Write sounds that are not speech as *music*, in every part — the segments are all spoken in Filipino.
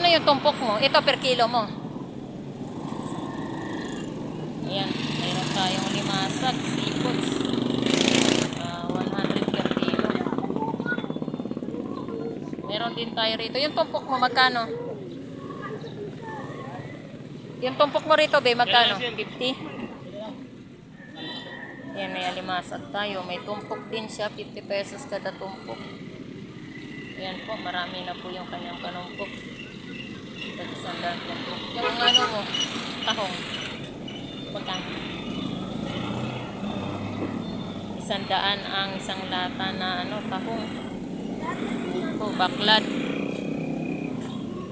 Magkano yung tumpok mo? Ito per kilo mo. Ayan, mayroon tayong limasag, seafoods. Ah, 100 per kilo. Meron din tayo rito. Yung tumpok mo, magkano? Yung tumpok mo rito, be, magkano? 50? Yan, may alimasag tayo. May tumpok din siya, 50 pesos kada tumpok. Ayan po, marami na po yung kanyang panumpok. At isang daan tumpok. Yung ano mo, tahong. Magkano? Isang daan ang isang lata na ano, tahong. Po, baklad.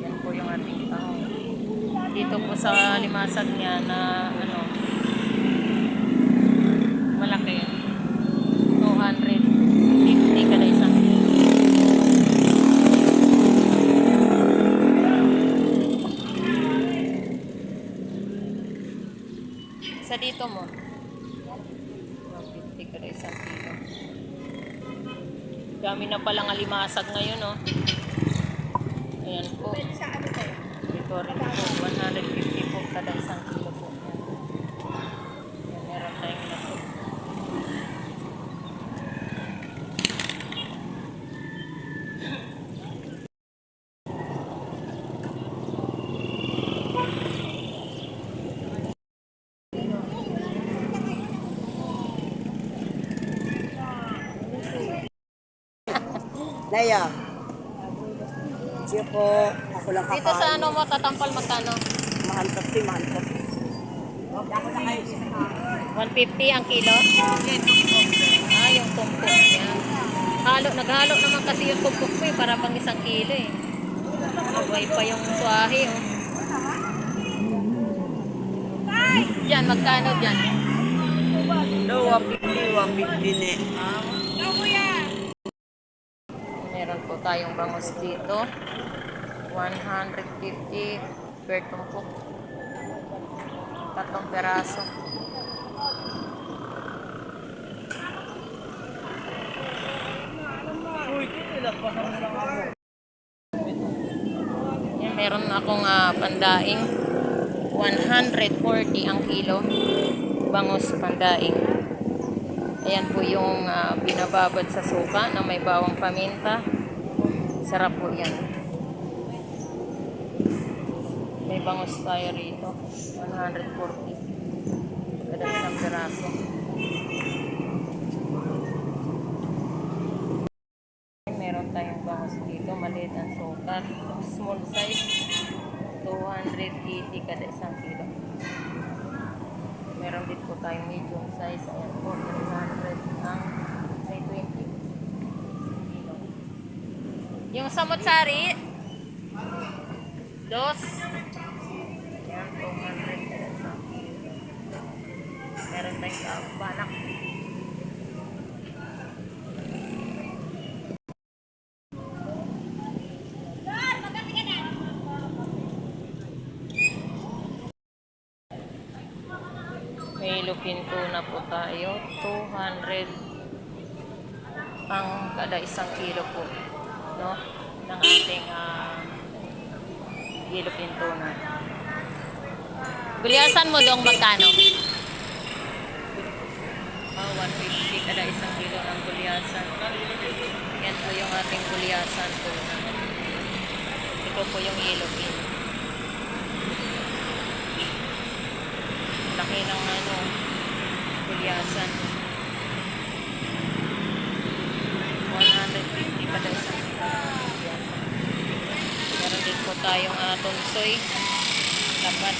Yan po yung ating tahong. Dito po sa limasag niya na ano, malaki. 250 kada isang Sa dito mo. 150 kada isang. Dami na palang alimasag ngayon, oh. Ayan po. Dito rin po. 150 po kada isang kilo po. Ayan, meron tayong nato. Naya. Sige po. Ako lang Dito sa ano mo, tatampal magkano? Mahal ka si mahal ka. 150 ang kilo? Ah, yung tumpok niya. Halo, naghalo naman kasi yung tumpok ko eh, para pang isang kilo eh. Huwag pa yung swahe oh. Diyan, magkano dyan? No, 150, 150 ne. Meron po tayong bangus dito. 150 per tumpok. Tatlong peraso. Yan, meron akong ah, pandaing 140 ang kilo. Bangus pandaing. Ayan po yung ah, binababad sa suka na may bawang paminta. Sarap po yan. May bangus tayo rito. 140. Kada isang piraso. Meron tayong bangus dito. Maliit ang sukat. Small size. 280 kada isang kilo. Meron din po tayong medium size. Ayan po, 300 ang may 20 kilo. Yung samotsari, dos. Ayan, 200 kada isang kilo. Meron tayong kabanak. May lupin na po tayo. 200 ang kada isang kilo po. No? Ng ating uh, gilupin tuna. Gulyasan mo dong magkano? Oh, 150 kada isang kilo ng gulyasan. Yan po yung ating gulyasan tuna. Ito po yung ilupin. Laki ng ano, gulyasan. 150 kada isang kilo ng gulyasan. Meron din po tayong uh, tunsoy. Lapat.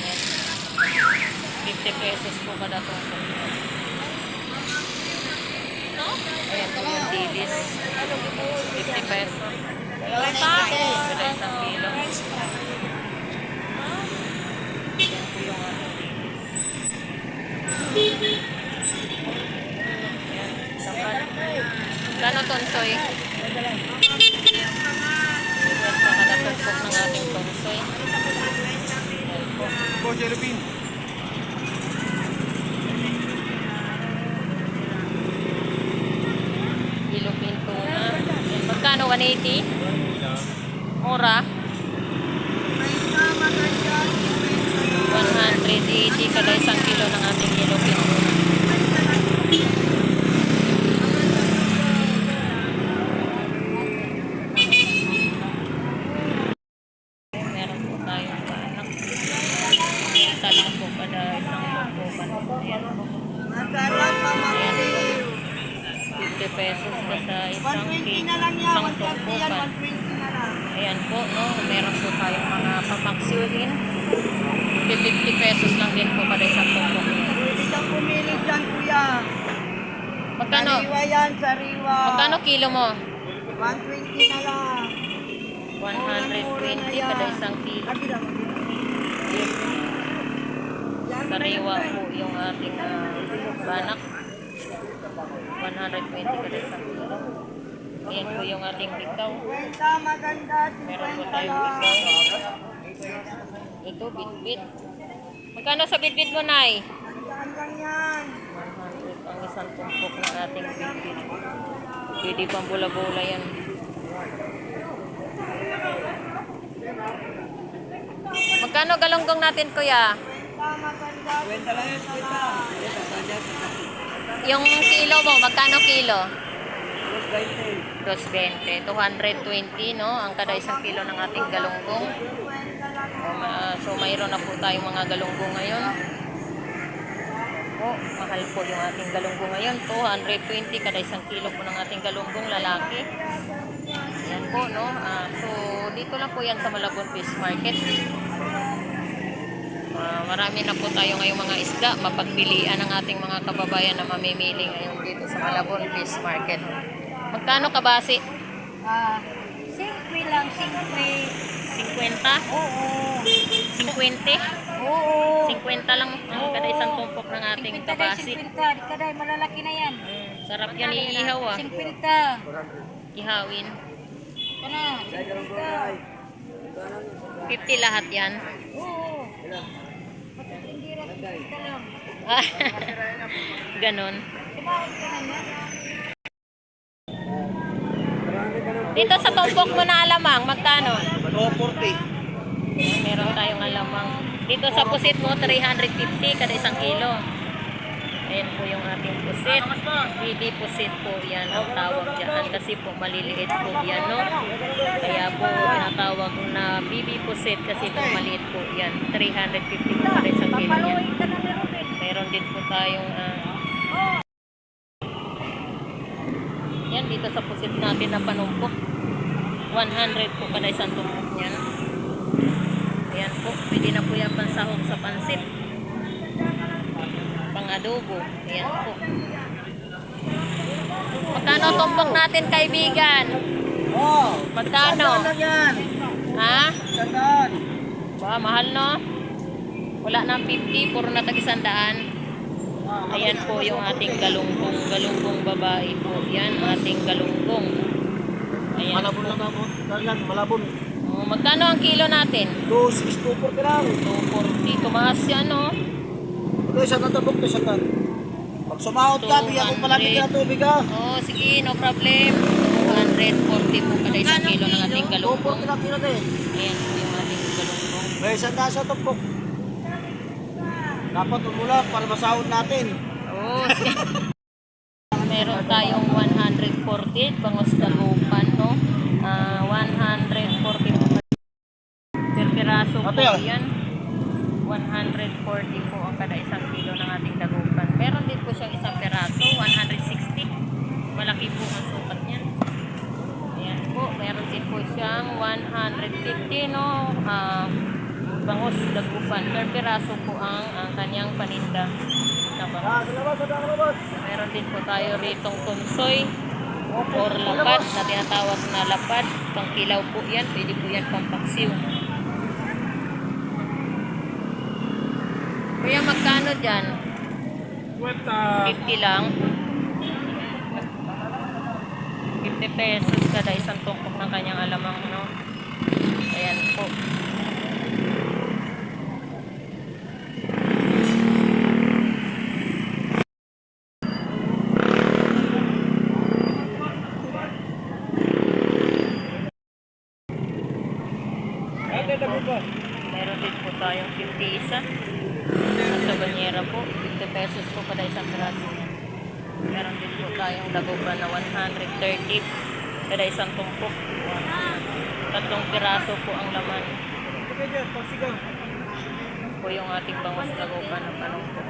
Yan. 50 pesos po kada tunsoy. Ayan po yung dilis. 50 pesos. Kada isang kilo. Yan Plano tonsoy. Nakatagpok ng ating tonsoy. Po, Jellybean. Jellybean tuna. Magkano? 180? Ora. 180 kada isang kilo ng ating yellow pintura. Meron po tayong anak. Ayan, talong po kada isang tupukan. Ayan po. Pa Ayan po. 50 pesos ka sa isang cake, isang tupukan. Ayan po, no? Meron po tayong mga papaksiulin. 50 pesos lang kada isang tumpok. Pwede kang pumili dyan, kuya. Magkano? Sariwa yan, sariwa. Magkano kilo mo? 120 na lang. 120 kada isang kilo. Sariwa po yung ating ah, banak. 120 kada isang kilo. Ayan po yung ating bitaw. Meron po 50 tayong bitaw. Ito, bitbit. Magkano sa bitbit mo, Nay? Saan lang yan? 100 ang isang tumpok ng ating bitbit. Pwede pang bula-bula yan. Magkano galonggong natin, kuya? Kwenta, maganda. Kwenta lang yan, kwenta. Yung kilo mo, magkano kilo? 220. 220, no? Ang kada isang kilo ng ating galunggong. Ma- so, mayroon na po tayong mga galunggong ngayon. Po, mahal po yung ating galunggong ngayon. 220 kada isang kilo po ng ating galunggong lalaki. Yan po, no? Ah, so, dito lang po yan sa Malabon Fish Market. Ah, marami na po tayo ngayong mga isda. Mapagpilian ng ating mga kababayan na mamimili ngayon dito sa Malabon Fish Market. Magkano kabasi? Ah, simple lang, simple. 50? Oo. 50? Oo. 50 lang ang kada isang tumpok ng ating kabasi. Di kaday, malalaki na yan. Mm, sarap yan iihaw ah. Simpilta. Ihawin. Kana, simpilta. 50 lahat yan. Oo. Patitindira, simpilta lang. *laughs* Ah, Ganon. Dito sa tumpok mo na alamang, magkano? 240. Ayan, Meron tayong alamang. Dito sa pusit mo, 350 kada isang kilo. Ayan po yung ating pusit. Hindi pusit po yan ang tawag dyan. Kasi po maliliit po yan, no? Kaya po tinatawag na bibi pusit kasi po maliit po yan. 350 po kada isang kilo yan. Meron din po tayong ah, yan dito sa pusit natin na panumpok. 100 po kada isang tumpok niyan. Ayan po, pwede na po yan pansahog sa pansit. Pang adobo. Ayan po. Magkano tumpok natin kaibigan? Oh, Magkano? Ha? Sandaan. Ba, mahal no? Wala nang 50, puro na tag isandaan. Ayan po yung ating galunggong, galunggong babae po. Yan, ating galunggong. Ayan. Malabon lang ako. Malabon. Oh, magkano ang kilo natin? 2624 ka lang. 240. Tumaas yan, no? Ito, isang natabok na isang tan. Pag sumahod ka, bigyan ko palapit ka tubig ha. Oh, sige, no problem. 240 po kada isang kilo ng ating galunggong. 240 lang kilo din. Ayan po yung ating galunggong. May isang daan sa tumpok. Dapat umula para masahod natin. Oh, sige. *laughs* Meron tayong 140 bangos dagupan, no? Ah, 140 po per piraso po Ate, ah. yan. 140 po ang kada isang kilo ng ating dagupan. Meron din po siyang isang piraso, 160. Malaki po ang sukat niya. Ayan po, meron din po siyang 150, no? Ah, bangos dagupan. Per piraso po ang, ang kanyang paninda na bangos. Meron din po tayo ritong tunsoy or lapad na tinatawag na lapad. Pangkilaw po yan. Pwede po yan pampaksiw. Kuya, magkano dyan? 50 lang. 50 pesos kada isang tumpok ng kanyang alamang, no? Ayan po. Ate, dapat ba? Meron din po tayong 50 isa. tayong dagupan na 130 kada isang tumpok. Tatlong piraso po ang laman. Po yung ating bangus dagupan na panungkok.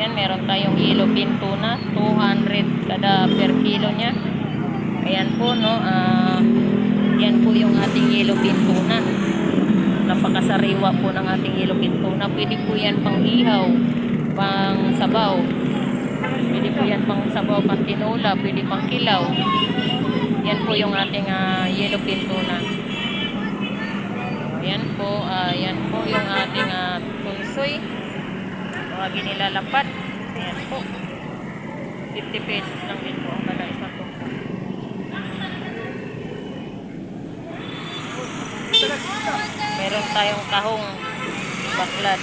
Yan, meron tayong yellow pin tuna, 200 kada per kilo niya. Ayan po, no, ah, yan po yung ating yellow pin tuna. Napakasariwa po ng ating yellow pin tuna. Pwede po yan pang ihaw, pang sabaw. Yan pang sabaw, pang tinola, pwede pang kilaw. Yan po yung ating ah, yellow pin tuna. Ayan po, ah, yan po yung ating uh, tunsoy. Mga ginilalapat. Ayan po. 50 pesos lang din po ang kada isang tumpok. Meron tayong tahong baklat.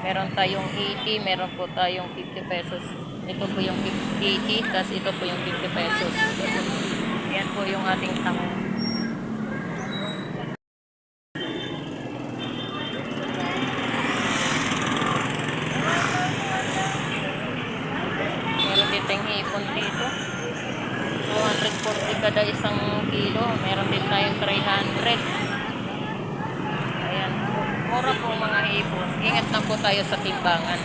Meron tayong 80, meron po tayong 50 pesos. Ito po yung 80, tapos ito po yung 50 pesos. Yan po yung ating tahong. Meron din tayong hipon dito. 240 kada isang kilo. Meron din tayong 300. Ayan po. Mura po mga hipon. Ingat na po tayo sa timbangan.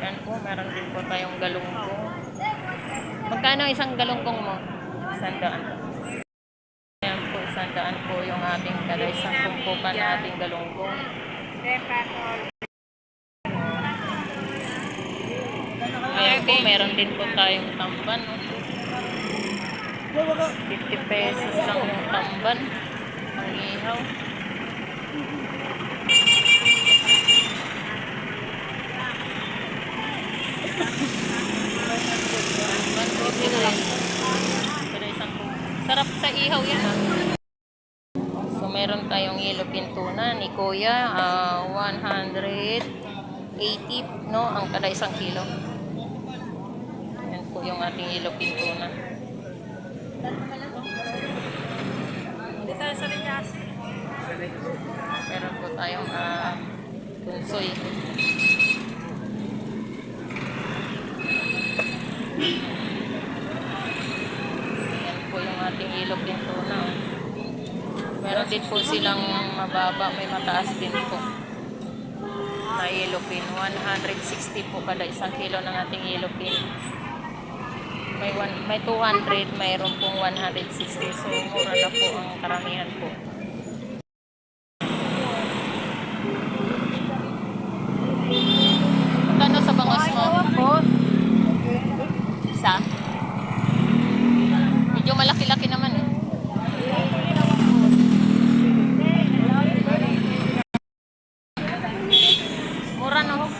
Ayan po. Meron din po tayong galunggong. Magkano isang galunggong mo? Sandaan. Ayan po. Sandaan po yung ating kada isang tumpukan na ating galunggong. Ayan po, meron din po tayong tamban. No? 50 pesos lang yung tamban. Ang ihaw. Tamban po sila. Pero isang. Sarap sa ihaw yan ah. So meron tayong yellow pintuna ni Kuya, ah, 180 no ang kada isang kilo. Yan po yung ating yellow pintuna. Hindi tayo sa linyas. Meron po tayong ah, tunsoy. Yan po yung ating yellow pintuna. Oh. Meron din po silang mababa, may mataas din po. Na yellow pin. 160 po kada isang kilo ng ating yellow pin. May, one, may 200, mayroon pong 160. So, mura na po ang karamihan po. Magkano sa bangos mo? Isa? Medyo malaki-laki naman eh. Mura no?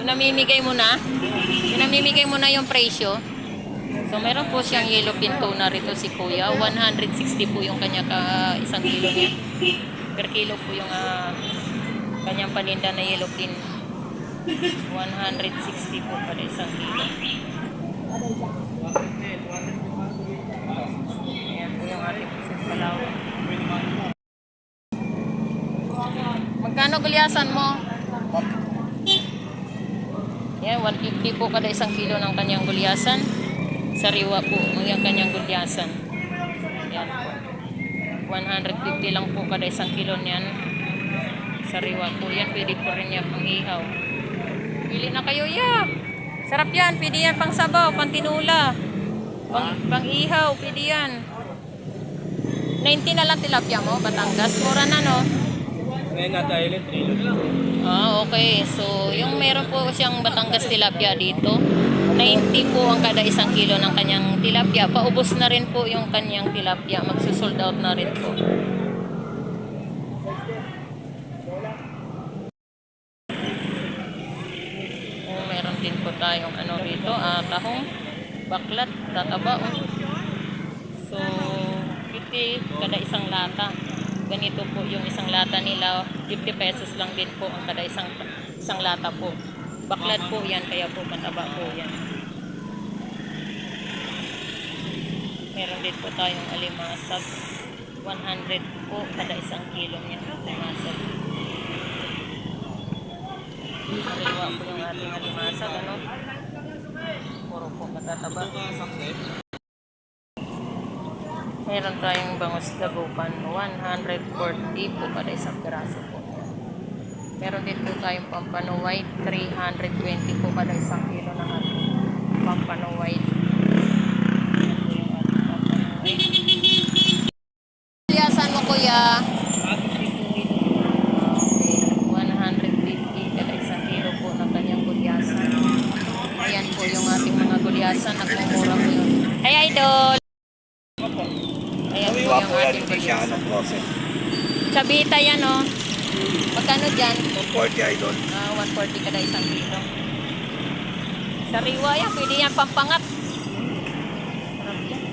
Yung namimigay mo na? Yung namimigay mo na yung presyo? So meron po siyang yellow pin tuna rito si Kuya. 160 po yung kanya ka isang kilo niya. Per kilo po yung ah, kanyang paninda na yellow pin. 160 po kada isang kilo. Ayan po yung ating pusit palaw. Magkano gulyasan mo? Yan, 150 po kada isang kilo ng kanyang gulyasan. Sariwa po yung kanyang gulyasan. Yan po. 150 lang po kada isang kilo niyan. Sariwa po yan. Pwede po rin yan pang ihaw. Pili na kayo, ya. Sarap yan. Pwede yan pang sabaw, pang tinula. Pang, pang ihaw, pwede yan. 90 na lang tilapia mo, Batangas. Mura na, no? Ngayon na tayo ulit, 3 lang. Ah, okay. So, yung meron po siyang Batangas tilapia dito. 90 po ang kada isang kilo ng kanyang tilapia. Paubos na rin po yung kanyang tilapia. Magsusold out na rin po. Oh, meron din po tayong ano rito, ah, tahong, baklat, tataba. Oh. So, 50 kada isang lata. Ganito po yung isang lata nila. 50 pesos lang din po ang kada isang isang lata po. Baklat po yan, kaya po mataba po yan. Meron din po tayong alimasag. 100 po kada isang kilo niya. Alimasag. ating alimasag, ano? Puro po matataba. Meron tayong bangus dagupan, 140 po kada isang piraso po. Meron din po tayong pampano white, 320 po kada isang kilo ng ating pampano white. Yasan mo kuya? Okay, 150 kada isang kilo po ng kanyang gulyasan. Ayan po yung ating mga gulyasan. Nagmumura po yun. Ay, idol! Ayan po yung ating gulyasan. process. Chabita yan, oh. Magkano dyan? 40 idol. Ah, 140 kada isang kilo. Sariwa yan. Pwede yan pampangat. Sarap yan.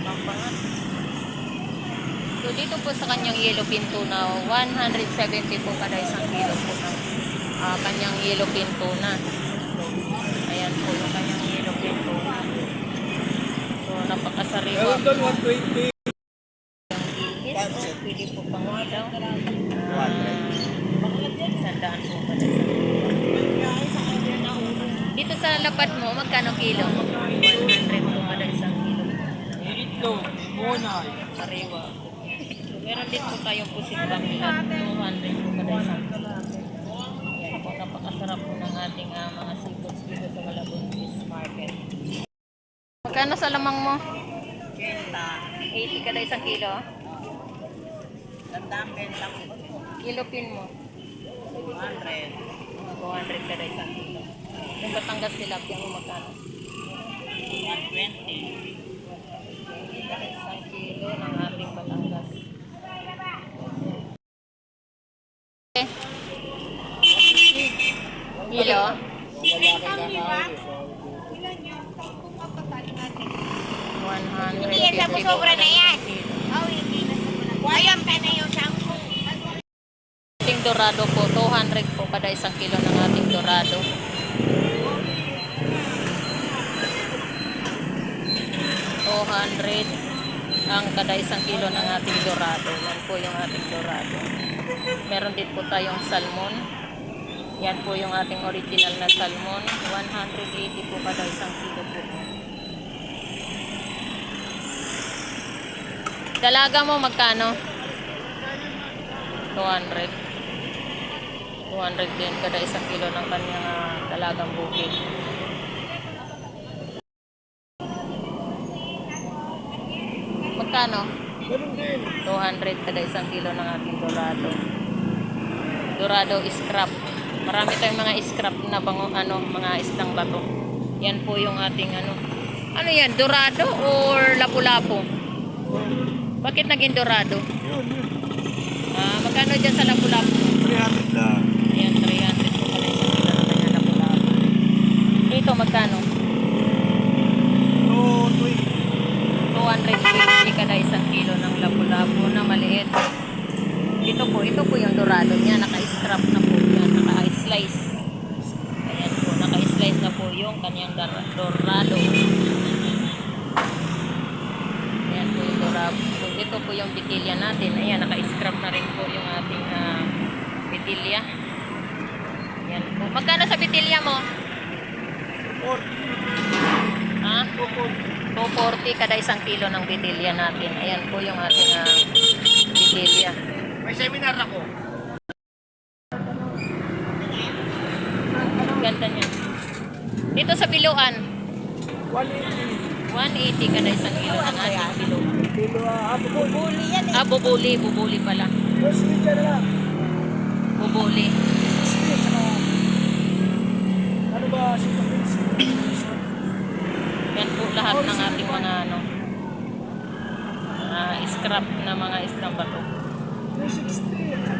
Pampangat. So, dito po sa kanyang yellow pinto na 170 po kada isang kilo po ng ah, kanyang yellow pinto na. Ayan po yung kanyang yellow pinto na. So, napakasariwa Meron doon 120. Yes, po, pwede po pang ilaw. Ah, sandaan po pala sa Dito sa lapad mo, magkano kilo? 100 po pala isang kilo. Ito, muna. Sariwa. So, meron din po tayong pusit baklat. 200 po pala isang kilo. Yan po, napakasarap po ng ating ah, mga seafoods dito sa Malabon Fish Market. Magkano sa lamang mo? 80 kada isang kilo? Gandang benta ko. Kilo pin mo? 200. Mga 200 kada isang kilo. Yung Batangas tilapia mo magkano? 120. Kada isang kilo ng ating Batangas. Kilo? Hindi sa 150 sobra po na yan. Oh, hindi Ayam ka na yung sangko. Ating dorado po, 200 po kada isang kilo ng ating dorado. $200 ang kada isang kilo ng ating dorado. Yan po yung ating dorado. Meron din po tayong salmon. Yan po yung ating original na salmon. 180 po kada isang kilo po. Dalaga mo magkano? 200. 200 din kada isang kilo ng kanyang ah, dalagang bukid. Magkano? Meron din. 200 kada isang kilo ng ating dorado. Dorado scrap. Marami tayong mga scrap na bango, ano, mga islang bato. Yan po yung ating ano. Ano yan? Dorado or lapu-lapu? Bakit naging dorado? Yun, yun. Ah, magkano dyan sa lapu-lapu? 300 lang. Ayan, 300 po pala isang kilo lapu-lapu. Dito, magkano? No, 20. 250 kada isang kilo ng lapu-lapu na maliit. Ito po, ito po yung dorado niya. Naka-scrap na po yan. Naka-slice. Ayan po, naka-slice na po yung kanyang dorado. Ayan po yung dorado. Ito po yung bitilya natin. Ayan, naka-scrap na rin po yung ating ah, bitilya. Ayan po. Magkano sa bitilya mo? 40. Ha? 240 kada isang kilo ng bitilya natin. Ayan po yung ating ah, bitilya. May seminar ako. Ganda niya. Dito sa Biluan, 180. 180 kada isang kilo ng ating. Kilo, ah, bubuli. yan Ah, bubuli. Bubuli pala. Bubuli. Ano ba, sito Yan po lahat ng ating mga ano, ah, scrap na mga isang bato. 360.